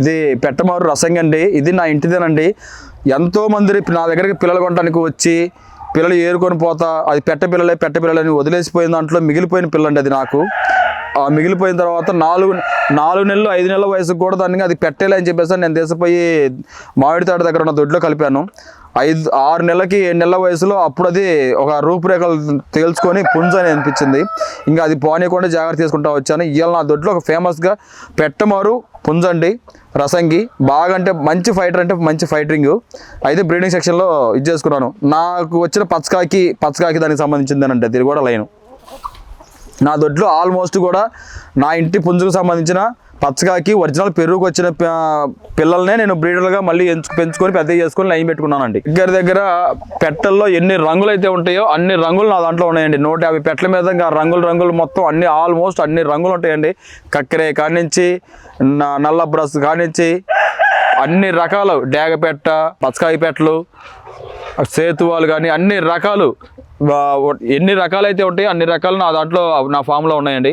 ఇది పెట్టమారు రసంగి అండి ఇది నా ఇంటిదేనండి. ఎంతోమంది నా దగ్గరికి పిల్లలు కొనడానికి వచ్చి పిల్లలు ఏరుకొని పోతా అది పెట్ట పిల్లలే పెట్ట పిల్లలని వదిలేసిపోయిన దాంట్లో మిగిలిపోయిన పిల్లండి అది నాకు. ఆ మిగిలిపోయిన తర్వాత నాలుగు నాలుగు నెలలు ఐదు నెలల వయసుకు కూడా దాన్ని అది పెట్టేలే అని చెప్పేసి నేను తీసిపోయి మామిడి తాడు దగ్గర ఉన్న దొడ్లో కలిపాను. ఐదు ఆరు నెలలకి ఏడు నెలల వయసులో అప్పుడు అది ఒక రూపురేఖలు తేల్చుకొని పుంజ అని అనిపించింది. ఇంకా అది పోనీయకుండా జాగ్రత్త తీసుకుంటా వచ్చాను. ఇవాళ నా దొడ్లో ఒక ఫేమస్గా పెట్టమారు పుంజండి రసంగి బాగా అంటే మంచి ఫైటర్ అంటే మంచి ఫైటరింగ్ అయితే బ్రీడింగ్ సెక్షన్లో ఇది చేసుకున్నాను. నాకు వచ్చిన పచ్చకాకి పచ్చకాకి దానికి సంబంధించిందేనంటే ఇది కూడా లైను. నా దొడ్లో ఆల్మోస్ట్ కూడా నా ఇంటి పుంజుకు సంబంధించిన పచ్చకాకి ఒరిజినల్ పెరుగుకు వచ్చిన పిల్లల్నే నేను బ్రీడర్గా మళ్ళీ ఎంచు పెంచుకొని పెద్ద చేసుకొని లైన్ పెట్టుకున్నానండి. దగ్గర దగ్గర పెట్టల్లో ఎన్ని రంగులు అయితే ఉంటాయో అన్ని రంగులు నా దాంట్లో ఉన్నాయండి. నూట యాభై పెట్టల మీద ఇంకా రంగులు రంగులు మొత్తం అన్ని ఆల్మోస్ట్ అన్ని రంగులు ఉంటాయండి. కక్కెరే కానించి నల్ల బ్రష్ కానించి అన్ని రకాలు. డేగపెట్ట పచ్చకాయ పెట్టలు సేతువాలు కానీ అన్ని రకాలు ఎన్ని రకాలైతే ఉంటాయో అన్ని రకాలు నా దాంట్లో నా ఫామ్లో ఉన్నాయండి.